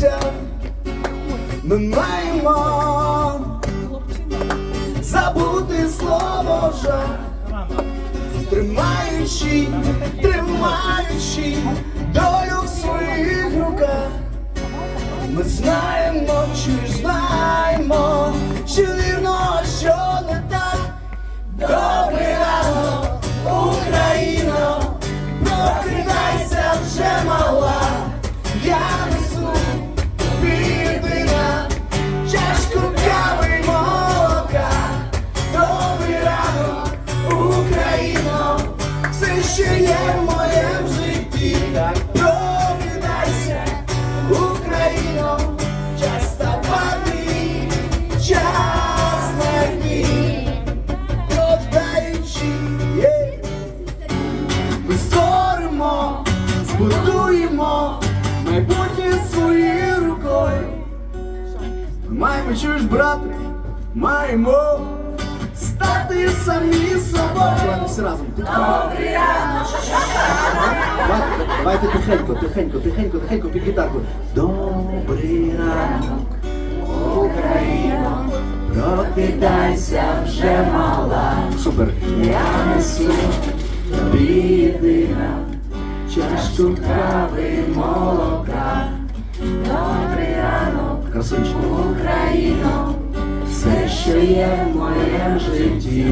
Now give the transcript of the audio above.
серця ми маємо забути слово жах, тримаючи, тримаючи долю в своїх руках. Ми знаємо, що є в моєму житті. Прокидайся, Україно, час ставати, час знайти продаючи, ми створимо, збудуємо майбутнє своєю рукою. Маємо чуєш, брате, маємо стати самі собою. Давайте всі разом. Добрий Давайте, тихенько, тихенько, тихенько, тихенько під гітарку. Добрий ранок, Україна, прокидайся вже мала. Супер. Я несу бідина, чашку кави молока. Добрий ранок, красунчик. Україно, все, що є в моєму житті.